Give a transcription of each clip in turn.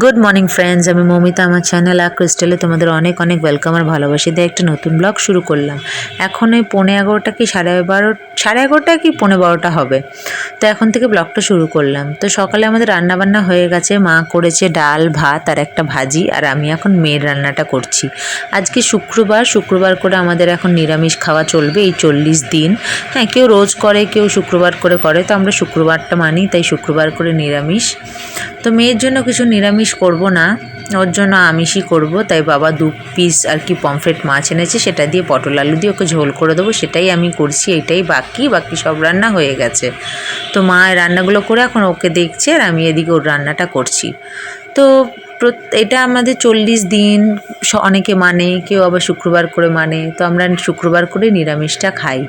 Good morning friends আমি মমিতা, আমার channel আর ক্রিস্টালে তোমাদের অনেক অনেক ওয়েলকাম আর ভালোবাসি। দিয়ে একটা নতুন ব্লগ শুরু করলাম। এখন ওই পৌনে এগারোটা কি, সাড়ে বারো, সাড়ে এগারোটা কি পৌনে বারোটা হবে? তো এখন থেকে ব্লগটা শুরু করলাম। তো সকালে আমাদের রান্নাবান্না হয়ে গেছে। মা করেছে ডাল, ভাত আর একটা ভাজি। আর আমি এখন মেয়ের রান্নাটা করছি। আজকে শুক্রবার। শুক্রবার করে আমাদের এখন নিরামিষ খাওয়া চলবে এই চল্লিশ দিন। হ্যাঁ কেউ রোজ করে, কেউ শুক্রবার করে করে। তো আমরা শুক্রবারটা মানি, তাই শুক্রবার করে নিরামিষ। তো মেয়ের জন্য কিছু নিরামিষ করব না, ওর জন্য আমিষই করব, তাই বাবা দু পিস আর কি পমফ্রেট মাছ এনেছে, সেটা দিয়ে পটল আলু দিয়ে ওকে ঝোল করে দেবো, সেটাই আমি করছি এটাই বাকি বাকি সব রান্না হয়ে গেছে। তো মা রান্নাগুলো করে এখন ওকে দেখছে আর আমি এদিকে ওর রান্নাটা করছি। তো এটা আমাদের চল্লিশ দিন অনেকে মানে কেউ আবার শুক্রবার করে মানে তো আমরা শুক্রবার করে নিরামিষটা খাই।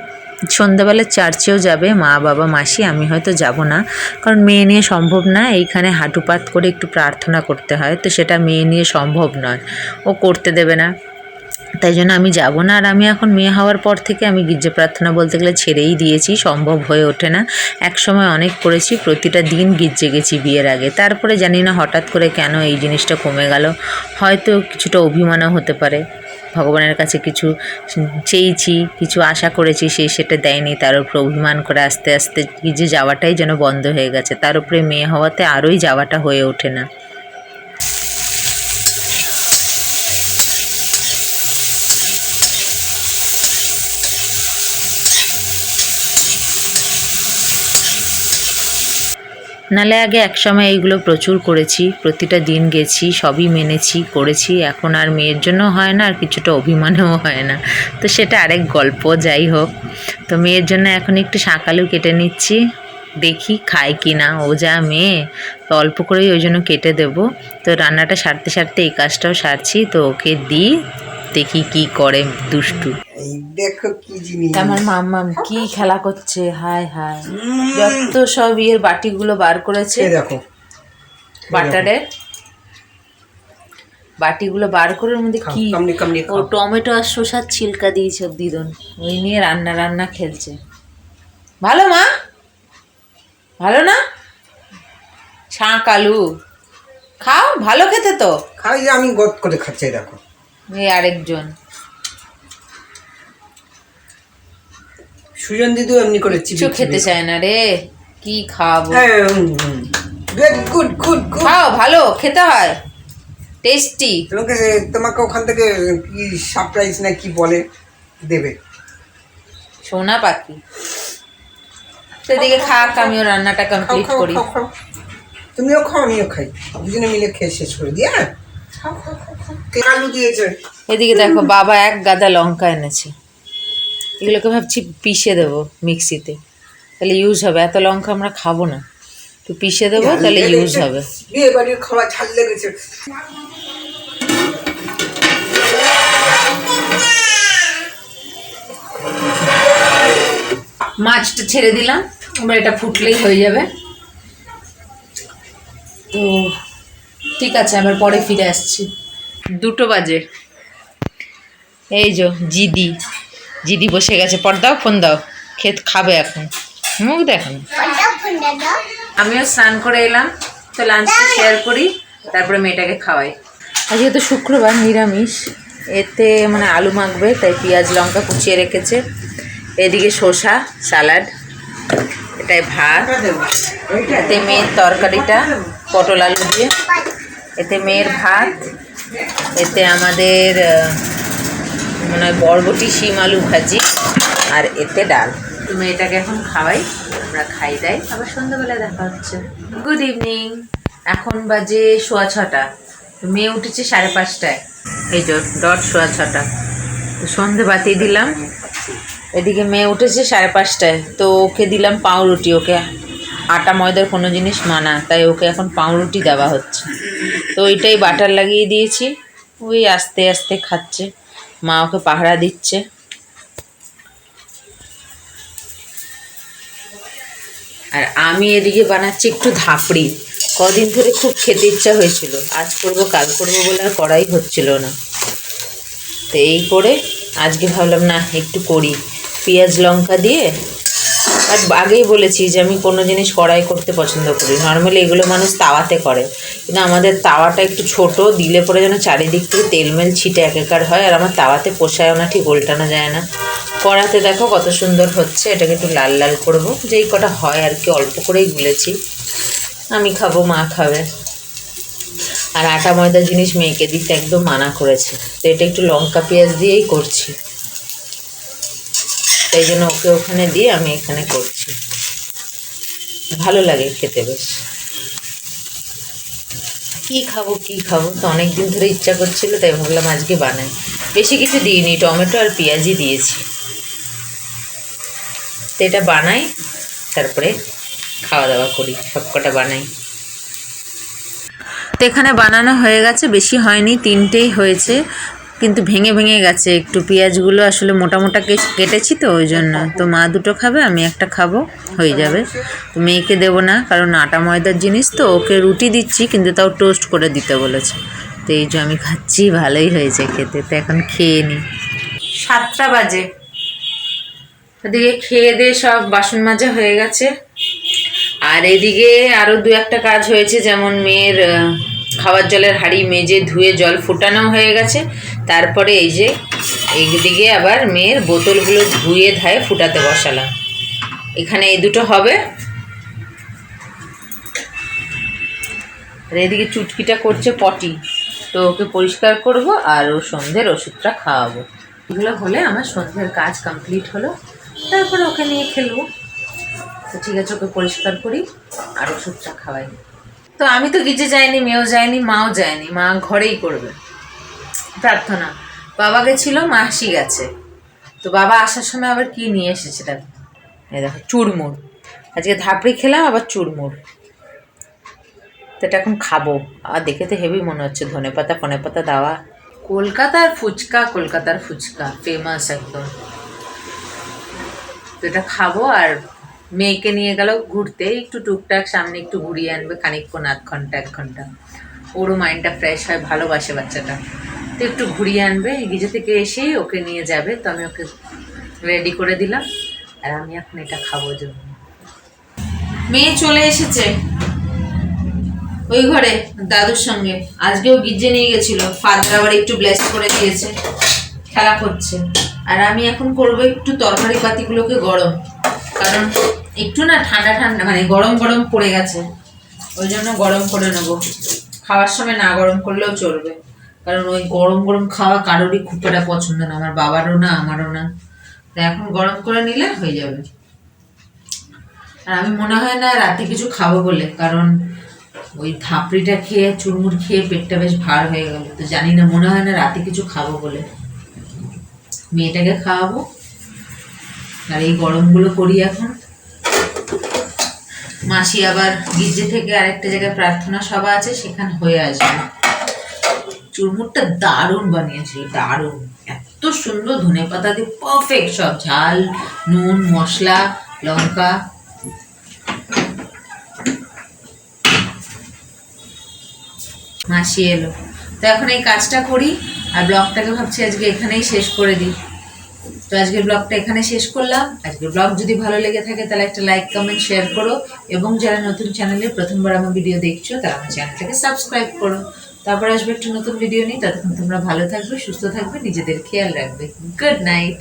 সন্ধ্যাবেলা চার্চেও যাবে মা, বাবা, মাসি, আমি হয়তো যাব না। কারণ মেয়ে নিয়ে সম্ভব না, এইখানে হাঁটুপাত করে একটু প্রার্থনা করতে হয়। তো সেটা মেয়ে নিয়ে সম্ভব নয়, ও করতে দেবে না। তাই জন্য আমি যাব না। আর আমি এখন মেয়ে হওয়ার পর থেকে আমি গির্জা প্রার্থনা বলতে গেলে ছেড়েই দিয়েছি, সম্ভব হয়ে ওঠে না। এক সময় অনেক করেছি, প্রতিটা দিন গির্জে গেছি বিয়ের আগে। তারপরে জানি না হঠাৎ করে কেন এই জিনিসটা কমে গেল। হয়তো কিছুটা অভিমানও হতে পারে। ভগবানের কাছে কিছু চেয়েছি, কিছু আশা করেছি, সে সেটা দেয়নি। তার উপরে অভিমান করে আস্তে আস্তে যে যাওয়াটাই যেন বন্ধ হয়ে গেছে, তার উপরে মেয়ে হওয়াতে আরোই যাওয়াটা হয়ে ওঠে না। নালে আগে একসময় এইগুলো প্রচুর করেছি, প্রতিটা দিন গেছি, সবই মেনেছি, করেছি, এখন আর মেয়ের জন্য হয় না, আর কিছুটা অভিমানেও হয় না। তো সেটা আরেক গল্প, যাই হোক। তো মেয়ের জন্য এখন একটু শাঁকালু কেটে নিচ্ছি, দেখি খায় কি না। ও যা মেয়ে, তো অল্প করেই ওই জন্য কেটে দেবো। তো রান্নাটা সারতে সারতে এই কাজটাও সারছি, তো ওকে দিই। দেখি কি করে দুষ্টু। দেখো কি জিনিস। আমার মাম্মাম কি খেলা করছে হায় হায়। যত সব ইয়ের বাটিগুলো বার করেছে দেখো। বাটারের বাটিগুলো বার করে মধ্যে কি ও টমেটো আর শসার ছিলকা দিয়েছে দিদন। ওই নিয়ে রান্না রান্না খেলছে। ভালো মা? ভালো না? শাঁক আলু। খাও ভালো খেতে তো। খাই আমি গদ করে খাচ্ছি দেখো। এই আরেকজন। সুজন দিদিও এমনি করে কিছু খেতে চায় না রে। কি হ্যাঁ গুড গুড গুড খাও ভালো খেতে হয়। টেস্টি তোমাকে তোমাকে ওখান থেকে কি সারপ্রাইজ না কি বলে দেবে? সোনা পাখি। সেদিকে খাক আমিও রান্নাটা কমপ্লিট করি। তুমিও খাও আমিও খাই। দুজনে মিলে খেয়ে শেষ করে দিই হ্যাঁ? এদিকে দেখো বাবা এক গাদা লঙ্কা এনেছে। এগুলোকে ভাবছি পিষে দেবো মিক্সিতে। তাহলে ইউজ হবে এত লঙ্কা আমরা খাব না। তো পিষে দেবো তাহলে ইউজ হবে। বিয়ে বাড়ির খাওয়া ঝাল লেগেছে। মাছটা ছেড়ে দিলাম এবার এটা ফুটলেই হয়ে যাবে। তো ঠিক আছে আবার পরে ফিরে আসছি। দুটো বাজে। এই যো জিদি জিদি বসে গেছে। পর দাও ফোন দাও। খেত খাবে এখন। মুখ দেখুন। আমিও স্নান করে এলাম তো লাঞ্চটা শেয়ার করি তারপরে মেয়েটাকে খাওয়াই। আজকে তো শুক্রবার নিরামিষ। এতে মানে আলু মাখবে তাই পেঁয়াজ লঙ্কা কুচিয়ে রেখেছে। এদিকে শসা স্যালাড এটাই ভাত। এতে মেয়ের তরকারিটা পটল আলু দিয়ে। এতে মেয়ের ভাত, এতে আমাদের মনে বরবটি, শিম আলু ভাজি, আর এতে ডাল। তো মেয়েটাকে এখন খাওয়াই, আমরা খাই দেয়। আবার সন্ধ্যাবেলা দেখা হচ্ছে। গুড ইভিনিং এখন বাজে সোয়া ছটা। মেয়ে উঠেছে সাড়ে পাঁচটায়। এই যে, ডট সোয়া ছটা। তো সন্ধে বাতি দিলাম। এদিকে মেয়ে উঠেছে সাড়ে পাঁচটায়। তো ওকে দিলাম পাউরুটি, ওকে আটা ময়দার কোনো জিনিস মানা, তাই ওকে এখন পাউরুটি দেওয়া হচ্ছে। তো ওইটাই বাটার লাগিয়ে দিয়েছি, ওই আস্তে আস্তে খাচ্ছে। মা ওকে পাহারা দিচ্ছে। আর আমি এদিকে বানাচ্ছি একটু ধাপড়ি। কদিন ধরে খুব খেতে ইচ্ছা হয়েছিল, আজ করব, কাল করব বলে আর করাই হচ্ছিল না। তো এই করে আজকে ভাবলাম, না, একটু করি। পেঁয়াজ লঙ্কা দিয়ে আর আগেই বলেছি যে আমি কোনো জিনিস কড়াই করতে পছন্দ করি। নর্মালি এগুলো মানুষ তাওয়াতে করে। কিন্তু আমাদের তাওয়াটা একটু ছোট, দিলে পরে যেন চারিদিক থেকে তেলমেল ছিটে একাকার হয়, আর আমার তাওয়াতে পোষায়ও না, ঠিক উল্টানো যায় না। কড়াতে দেখো কত সুন্দর হচ্ছে, এটাকে একটু লাল লাল করব। যেই কটা হয় আর কি, অল্প করেই গুলেছি। আমি খাব, মা খাবে। আর আটা ময়দা জিনিস মেয়েকে দিতে একদম মানা করেছে। তো এটা একটু লঙ্কা পেঁয়াজ দিয়েই করছি। তাই জন্য ওকে ওখানে দিয়ে আমি এখানে করছি। ভালো লাগে খেতে বেশ। কি খাব কি খাব? তো অনেক দিন ধরে ইচ্ছা করছিল, তাই ভাবলাম আজকে বানাই। বেশি কিছু দিইনি, টমেটো আর পেঁয়াজই দিয়েছি। তো এটা বানাই, তারপরে খাওয়া দাওয়া করি সবকটা বানাই। তো এখানে বানানো হয়ে গেছে, বেশি হয়নি, তিনটেই হয়েছে। কিন্তু ভেঙে ভেঙে গেছে। একটু পেঁয়াজগুলো আসলে মোটা মোটা কেটেছি তো, ওই জন্য। তো মা দুটো খাবে, আমি একটা খাব, হয়ে যাবে। তো মেয়েকে দেবো না, কারণ আটা ময়দার জিনিস তো, ওকে রুটি দিচ্ছি, কিন্তু তাও টোস্ট করে দিতে বলেছে। তো এই যে আমি খাচ্ছি, ভালোই হয়েছে খেতে। তো এখন খেয়ে নিই সাতটা বাজে। ওদিকে খেয়ে দিয়ে সব, বাসন মাজা হয়ে গেছে। আর এদিকে আরও দু একটা কাজ হয়েছে, যেমন মেয়ের খাওয়ার জলের হাঁড়ি মেজে ধুয়ে জল ফোটানো হয়ে গেছে। তারপরে এই যে এইদিকে আবার মেয়ের বোতলগুলো ধুয়ে ধায়ে ফুটাতে বসালাম। এখানে এই দুটো হবে। আর এদিকে চুটকিটা করছে পটি। তো ওকে পরিষ্কার করব আর ও সন্ধ্যের ওষুধটা খাওয়াবো। এগুলো হলে আমার সন্ধ্যের কাজ কমপ্লিট হলো। তারপরে ওকে নিয়ে খেলব। তো ঠিক আছে, ওকে পরিষ্কার করি আর ওষুধটা খাওয়াই। তো আমি তো গিজে যাইনি, মেয়েও যায়নি, মাও যায়নি, মা ঘরেই করবে। প্রার্থনা। বাবা গেছিল মাসি গেছে। তো বাবা আসার সময় আবার কি নিয়ে এসেছে দেখো। দেখো, চুরমুর। আজকে ধাপড়ি খেলাম, আবার চুরমুর। তো এটা এখন খাব। আর দেখে তো হেভি মনে হচ্ছে, ধনে পাতা ফনে পাতা দেওয়া। কলকাতার ফুচকা কলকাতার ফুচকা ফেমাস একদম। তো এটা খাব আর মেয়েকে নিয়ে গেল ঘুরতে, একটু টুকটাক সামনে একটু ঘুরিয়ে আনবে খানিকক্ষণ, আধ ঘণ্টা, এক ঘণ্টা। ওরও মাইন্ডটা ফ্রেশ হয়, ভালোবাসে বাচ্চাটা। তো একটু ঘুরিয়ে আনবে গিজে থেকে এসেই ওকে নিয়ে যাবে। তো আমি ওকে রেডি করে দিলাম, আর আমি এখন এটা খাব জন্য। মেয়ে চলে এসেছে। ওই ঘরে, দাদুর সঙ্গে। আজকেও গির্জে নিয়ে গেছিল। ফাদার আবার একটু ব্লেস করে দিয়েছে। খেলা করছে। আর আমি এখন করব একটু তরকারি পাতিগুলোকে গরম। কারণ একটু না ঠান্ডা ঠান্ডা মানে গরম গরম পড়ে গেছে। ওই জন্য গরম করে নেব। খাওয়ার সময় না গরম করলেও চলবে। কারণ ওই গরম গরম খাওয়া কারোরই খুব একটা পছন্দ না, আমার বাবারও না, আমারও না। তো এখন গরম করে নিলে হয়ে যাবে। আর আমি মনে হয় না রাতে কিছু খাব বলে, কারণ ওই থাপড়িটা খেয়ে, চুরমুর খেয়ে পেটটা বেশ ভার হয়ে গেল। তো জানি না, মনে হয় না রাতে কিছু খাব বলে। মেয়েটাকে খাওয়াবো। আর এই গরমগুলো করি এখন। মাসি আবার গির্জে থেকে আরেকটা জায়গায় প্রার্থনা সভা আছে, সেখানে হয়ে আসবে। চুরমুরটা দারুণ বানিয়েছিল, দারুণ। এত সুন্দর, ধনে পাতা দিয়ে পারফেক্ট সব, ঝাল, নুন, মশলা, লঙ্কা। মাসি এলো। তো এখন এই কাজটা করি, আর ব্লগটাকে ভাবছি আজকে এখানেই শেষ করে দিই। তো আজকের ব্লগটা এখানে শেষ করলাম। আজকের ব্লগ যদি ভালো লেগে থাকে, তাহলে একটা লাইক কমেন্ট শেয়ার করো। এবং যারা নতুন চ্যানেলে প্রথমবার আমার ভিডিও দেখছ, তারা আমার চ্যানেলটাকে সাবস্ক্রাইব করো। তারপর আসবে একটু নতুন ভিডিও নিই ততক্ষণ তোমরা ভালো থাকবে, সুস্থ থাকবে, নিজেদের খেয়াল রাখবে। Good night